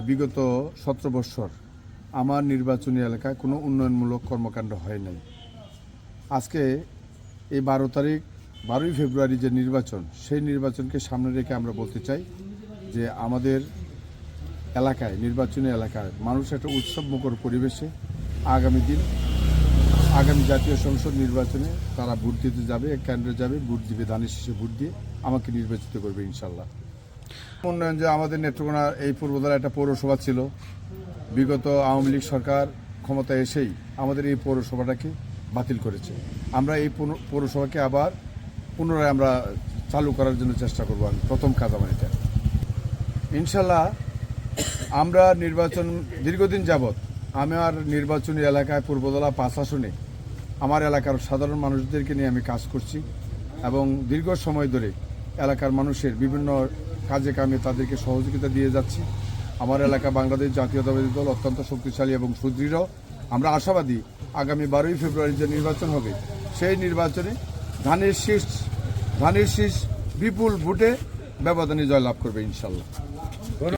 বিগত সতেরো বৎসর আমার নির্বাচনী এলাকায় কোনো উন্নয়নমূলক কর্মকাণ্ড হয় নাই। আজকে এই বারো তারিখ, বারোই ফেব্রুয়ারি যে নির্বাচন, সেই নির্বাচনকে সামনে রেখে আমরা বলতে চাই যে আমাদের এলাকায়, নির্বাচনী এলাকায় মানুষ একটা উৎসবমুখর পরিবেশে আগামী দিন, আগামী জাতীয় সংসদ নির্বাচনে তারা ভোট দিতে যাবে, কেন্দ্রে যাবে, ভোট দিবে, ধানের শীষে ভোট দিয়ে আমাকে নির্বাচিত করবে ইনশাল্লাহ। উন্নয়ন যে আমাদের নেত্রকোনা এই পূর্বদলা একটা পৌরসভা ছিল, বিগত আওয়ামী লীগ সরকার ক্ষমতায় এসেই আমাদের এই পৌরসভাটাকে বাতিল করেছে। আমরা এই পৌরসভাকে আবার পুনরায় আমরা চালু করার জন্য চেষ্টা করব আমি। প্রথম কাজ আমার এটা। ইনশাল্লাহ আমরা নির্বাচন দীর্ঘদিন যাবৎ আমার নির্বাচনী এলাকায় পূর্বদলা পাঁচ আসনে আমার এলাকার সাধারণ মানুষদেরকে নিয়ে আমি কাজ করছি এবং দীর্ঘ সময় ধরে এলাকার মানুষের বিভিন্ন কাজে কামে তাদেরকে সহযোগিতা দিয়ে যাচ্ছি। আমার এলাকা বাংলাদেশ জাতীয়তাবাদী দল অত্যন্ত শক্তিশালী এবং সুদৃঢ়। আমরা আশাবাদী আগামী বারোই ফেব্রুয়ারি যে নির্বাচন হবে, সেই নির্বাচনে ধানের শীষ ধানের শীষ বিপুল ভোটে ব্যবধানে জয়লাভ করবে ইনশাল্লাহ।